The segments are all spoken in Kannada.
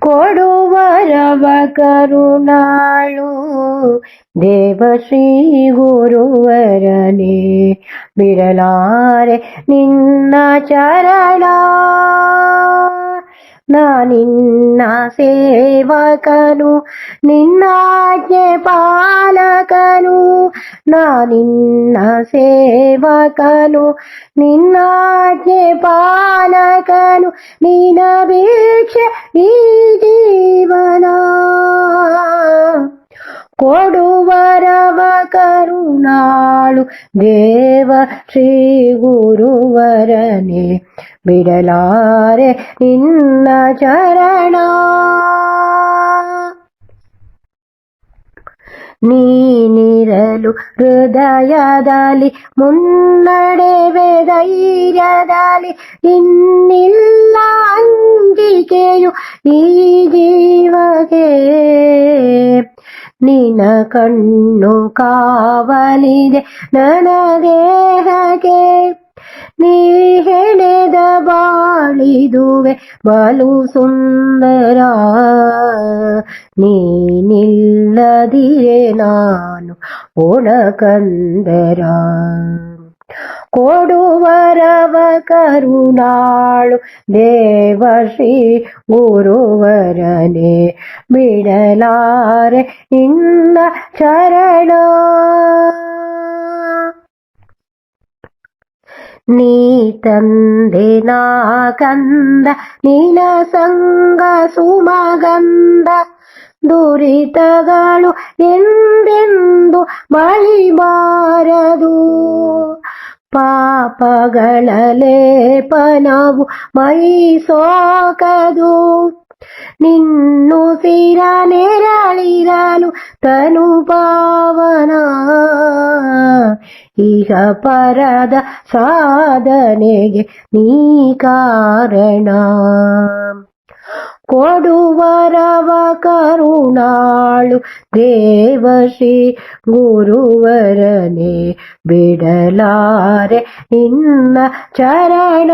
ಕೊಡುವರವ ಕರುಣಾಳು. ದೇವ ಶ್ರೀ ಗುರುವರನೇ, ಬಿಡಲಾರೆ ನಿನ್ನ ಚರಣ. ನಾ ನಿನ್ನ ಸೇವಕನು ನಿನ್ನಾಜ್ಞೆ ಪಾಲಕನು. ನಾ ನಿನ್ನ ಸೇವಕನು ನಿನ್ನಾಜ್ಞೆ ಪಾಲಕನು ನಿನ ಭಿಕ್ಷೆ ಈ ಜೀವನ ಕೊಡುವರವ ಕರುಣಾಳು ದೇವ ಶ್ರೀ ಗುರುವರನೇ ಬಿಡಲಾರೆ ನಿನ್ನ ಚರಣ ನೀನಿರಲು ಹೃದಯದಲ್ಲಿ ಮುನ್ನಡೆವೆ ಧೈರ್ಯದಲ್ಲಿ ಇನ್ನಿಲ್ಲ ಅಂಜಿಕೆಯು ಈ ಜೀವಗೆ ನಿನ ಕಣ್ಣು ಕಾವಲಿದೆ ನನಗೆ ಹೆಣೆದ ಬಾಳಿದುವೆ ಬಲು ಸುಂದರ. ನೀನಿಲ್ಲದಿರೆ ನಾನು ಒಣಕಂದರ. ಕೊಡುವರವ ಕರುಣಾಳು ದೇವ ಗುರುವರನೆ ಬಿಡಲಾರೆ ನಿನ್ನ ಚರಣ ನೀ ತಂದೆ ನಾ ಕಂದ ನಿನ ಸಂಗ ಸುಮಗಂಧ ದುರಿತಗಳು ಎಂದೆಂದು ಮಳಿಬಾರದು. ಪಾಪಗಳ ಲೇಪನವು ಮೈ ಸೋಕದು ನಿನ್ನುಸಿರ ನೆರಳಿರಲು ತನು ಪಾವನ ಇಹ ಪರದ ಸಾಧನೆಗೆ ನೀ ಕಾರಣ. ಕೊಡುವರವ ಕರುಣಾಳು ದೇವಶ್ರೀ ಗುರುವರನೆ ಬಿಡಲಾರೆ ನಿನ್ನ ಚರಣ.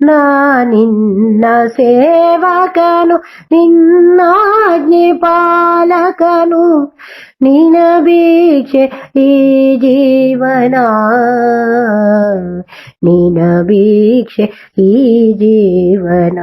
ನಾ ನಿನ್ನ ಸೇವಕನು ನಿನ್ನಾಜ್ಞೆ ಪಾಲಕನು ನಿನ ಭಿಕ್ಷೆ ಈ ಜೀವನ ನಿನ ಭಿಕ್ಷೆ ಈ ಜೀವನ